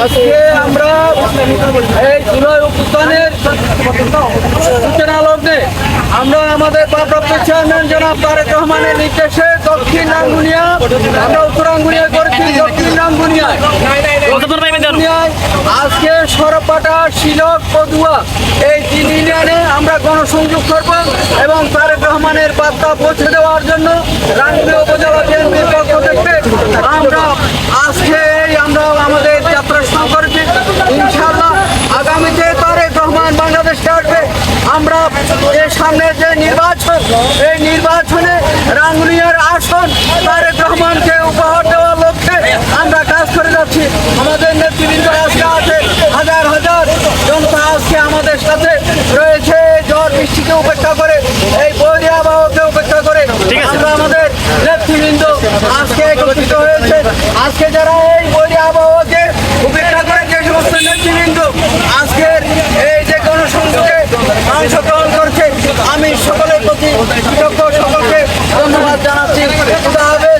আজকে আমরা এই জুলাই উত্থানের সূচনা আমরা আমাদের ভারপ্রাপ্ত চেয়ারম্যান জনাব তারেক রহমানের নির্দেশে দক্ষিণ রাঙ্গুনিয়া আমরা উত্তর রাঙ্গুনিয়া করেছি, দক্ষিণ রাঙ্গুনিয়ায় আজকে সরপাটা শিলক পদুয়া, এই তিন ইউনিয়নে আমরা গণসংযোগ করব এবং তারেক রহমানের বার্তা পৌঁছে দেওয়ার জন্য রাঙ্গুনিয়া উপজেলা বিএনপির পক্ষ থেকে আমরা আজকে এই আমরা আমাদের যাত্রা শুরু করেছি ইনশাআল্লাহ আগামীতে তারেক রহমান বাংলাদেশে আসবে আমরা এর সামনে যে নির্বাচন, এই নির্বাচনে রাঙ্গুনিয়ার আসন তারেক রহমানকে উপহার দেওয়ার লক্ষ্যে আমরা কাজ করে যাচ্ছি। আমাদের নেতৃবৃন্দ আজকে আছে হাজার হাজার জনতা আজকে আমাদের সাথে রয়েছে ঝড় বৃষ্টিকে উপেক্ষা করে এই বৈরী আবহাওয়াকে উপেক্ষা করে আমরা আমাদের নেতৃবৃন্দ আজকে একত্রিত হয়েছে আজকে যারা এই বৈরী আবহাওয়াকে উপেক্ষা করে যে সমস্ত নেতৃবৃন্দ আজকের এই যে কোনো সংযোগে অংশগ্রহণ করছে আমি সকলের প্রতি কৃতজ্ঞ সকলকে ধন্যবাদ জানাচ্ছি। বাংলাদেশ